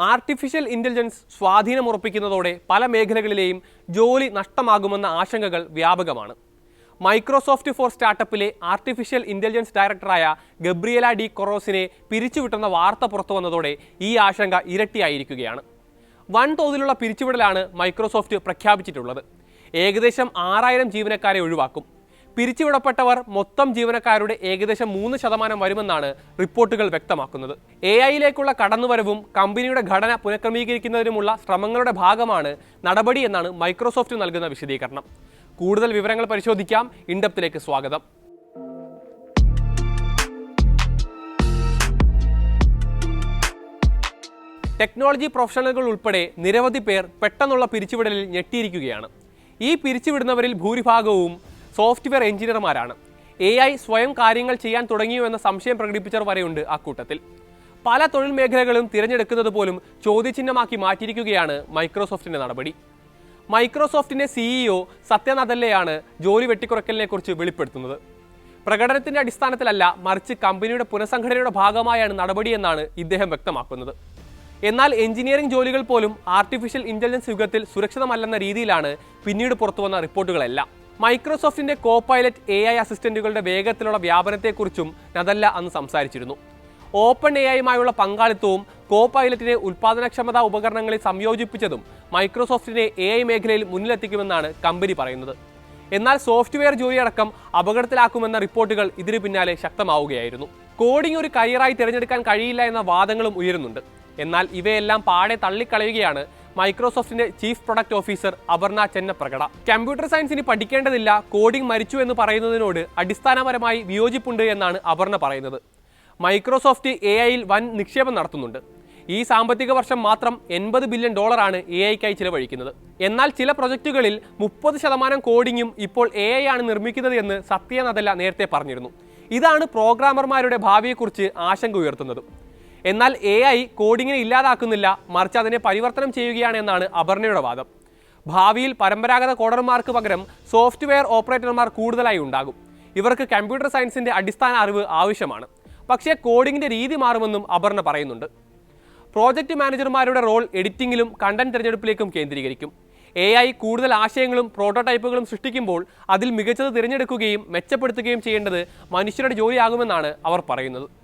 Artificial intelligence സ്വാധീനമുറപ്പിക്കുന്നതോടെ പല മേഖലകളിലെയും ജോലി നഷ്ടമാകുമെന്ന ആശങ്കകൾ വ്യാപകമാണ്. മൈക്രോസോഫ്റ്റ് ഫോർ സ്റ്റാർട്ടപ്പിലെ ആർട്ടിഫിഷ്യൽ ഇന്റലിജൻസ് ഡയറക്ടറായ ഗബ്രിയല ഡി കൊറോസിനെ പിരിച്ചുവിട്ടെന്ന വാർത്ത പുറത്തു വന്നതോടെ ഈ ആശങ്ക ഇരട്ടിയായിരിക്കുകയാണ്. വൻതോതിലുള്ള പിരിച്ചുവിടലാണ് മൈക്രോസോഫ്റ്റ് പ്രഖ്യാപിച്ചിട്ടുള്ളത്. ഏകദേശം ആറായിരം ജീവനക്കാരെ ഒഴിവാക്കും. പിരിച്ചുവിടപ്പെട്ടവർ മൊത്തം ജീവനക്കാരുടെ ഏകദേശം മൂന്ന് ശതമാനം വരുമെന്നാണ് റിപ്പോർട്ടുകൾ വ്യക്തമാക്കുന്നത്. എ ഐയിലേക്കുള്ള കടന്നുവരവും കമ്പനിയുടെ ഘടന പുനഃക്രമീകരിക്കുന്നതിനുമുള്ള ശ്രമങ്ങളുടെ ഭാഗമാണ് നടപടി എന്നാണ് മൈക്രോസോഫ്റ്റ് നൽകുന്ന വിശദീകരണം. കൂടുതൽ വിവരങ്ങൾ പരിശോധിക്കാം. ഇൻഡപ്തിലേക്ക് സ്വാഗതം. ടെക്നോളജി പ്രൊഫഷണലുകൾ ഉൾപ്പെടെ നിരവധി പേർ പെട്ടെന്നുള്ള പിരിച്ചുവിടലിൽ ഞെട്ടിയിരിക്കുകയാണ്. ഈ പിരിച്ചുവിടുന്നവരിൽ ഭൂരിഭാഗവും സോഫ്റ്റ്വെയർ എഞ്ചിനീയർമാരാണ്. എ ഐ സ്വയം കാര്യങ്ങൾ ചെയ്യാൻ തുടങ്ങിയോ എന്ന സംശയം പ്രകടിപ്പിച്ചവർ വരെയുണ്ട് അക്കൂട്ടത്തിൽ. പല തൊഴിൽ മേഖലകളും തിരഞ്ഞെടുക്കുന്നത് പോലും ചോദ്യചിഹ്നമാക്കി മാറ്റിയിരിക്കുകയാണ് മൈക്രോസോഫ്റ്റിന്റെ നടപടി. മൈക്രോസോഫ്റ്റിന്റെ സിഇഒ സത്യനദല്ലയാണ് ജോലി വെട്ടിക്കുറയ്ക്കലിനെ കുറിച്ച് വെളിപ്പെടുത്തുന്നത്. പ്രകടനത്തിന്റെ അടിസ്ഥാനത്തിലല്ല മറിച്ച് കമ്പനിയുടെ പുനഃസംഘടനയുടെ ഭാഗമായാണ് നടപടിയെന്നാണ് ഇദ്ദേഹം വ്യക്തമാക്കുന്നത്. എന്നാൽ എഞ്ചിനീയറിംഗ് ജോലികൾ പോലും ആർട്ടിഫിഷ്യൽ ഇന്റലിജൻസ് യുഗത്തിൽ സുരക്ഷിതമല്ലെന്ന രീതിയിലാണ് പിന്നീട് പുറത്തുവന്ന റിപ്പോർട്ടുകളെല്ലാം. മൈക്രോസോഫ്റ്റിന്റെ കോ പൈലറ്റ് എ ഐ അസിസ്റ്റന്റുകളുടെ വേഗത്തിലുള്ള വ്യാപനത്തെക്കുറിച്ചും നദല്ല അന്ന് സംസാരിച്ചിരുന്നു. ഓപ്പൺ എ ഐയുമായുള്ള പങ്കാളിത്തവും കോ പൈലറ്റിനെ ഉൽപാദനക്ഷമതാ ഉപകരണങ്ങളിൽ സംയോജിപ്പിച്ചതും മൈക്രോസോഫ്റ്റിനെ എ ഐ മേഖലയിൽ മുന്നിലെത്തിക്കുമെന്നാണ് കമ്പനി പറയുന്നത്. എന്നാൽ സോഫ്റ്റ്വെയർ ജോലിയടക്കം അപകടത്തിലാക്കുമെന്ന റിപ്പോർട്ടുകൾ ഇതിനു പിന്നാലെ ശക്തമാവുകയായിരുന്നു. കോഡിംഗ് ഒരു കരിയറായി തിരഞ്ഞെടുക്കാൻ കഴിയില്ല എന്ന വാദങ്ങളും ഉയരുന്നുണ്ട്. എന്നാൽ ഇവയെല്ലാം പാടെ തള്ളിക്കളയുകയാണ് മൈക്രോസോഫ്റ്റിന്റെ chief product officer Aparna Chennapragada. Computer science ഇനി പഠിക്കേണ്ടതില്ല കോഡിംഗ് മരിച്ചു എന്ന് പറയുന്നതിനോട് അടിസ്ഥാനപരമായി വിയോജിപ്പുണ്ട് എന്നാണ് അപർണ പറയുന്നത്. മൈക്രോസോഫ്റ്റ് എ ഐയിൽ വൻ നിക്ഷേപം നടത്തുന്നുണ്ട്. ഈ സാമ്പത്തിക വർഷം മാത്രം എൺപത് ബില്യൺ ഡോളറാണ് എ ഐക്കായി ചിലവഴിക്കുന്നത്. എന്നാൽ ചില പ്രൊജക്റ്റുകളിൽ മുപ്പത് ശതമാനം കോഡിങ്ങും ഇപ്പോൾ എ ഐ ആണ് നിർമ്മിക്കുന്നത് എന്ന് സത്യനദല്ല നേരത്തെ പറഞ്ഞിരുന്നു. ഇതാണ് പ്രോഗ്രാമർമാരുടെ ഭാവിയെക്കുറിച്ച് ആശങ്ക ഉയർത്തുന്നത്. എന്നാൽ എ ഐ കോഡിങ്ങിനെ ഇല്ലാതാക്കുന്നില്ല. മറിച്ച് അതിനെ പരിവർത്തനം ചെയ്യുകയാണ് എന്നാണ് അപർണയുടെ വാദം. ഭാവിയിൽ പരമ്പരാഗത കോഡർമാർക്ക് പകരം സോഫ്റ്റ്വെയർ ഓപ്പറേറ്റർമാർ കൂടുതലായി ഉണ്ടാകും. ഇവർക്ക് കമ്പ്യൂട്ടർ സയൻസിന്റെ അടിസ്ഥാന അറിവ് ആവശ്യമാണ്. പക്ഷേ കോഡിങ്ങിന്റെ രീതി മാറുമെന്നും അപർണ പറയുന്നുണ്ട്. പ്രോജക്റ്റ് മാനേജർമാരുടെ റോൾ എഡിറ്റിംഗിലും കണ്ടന്റ് തിരഞ്ഞെടുപ്പിലേക്കും കേന്ദ്രീകരിക്കും. എ ഐ കൂടുതൽ ആശയങ്ങളും പ്രോട്ടോടൈപ്പുകളും സൃഷ്ടിക്കുമ്പോൾ അതിൽ മികച്ചത് തിരഞ്ഞെടുക്കുകയും മെച്ചപ്പെടുത്തുകയും ചെയ്യേണ്ടത് മനുഷ്യരുടെ ജോലിയാകുമെന്നാണ് അവർ പറയുന്നത്.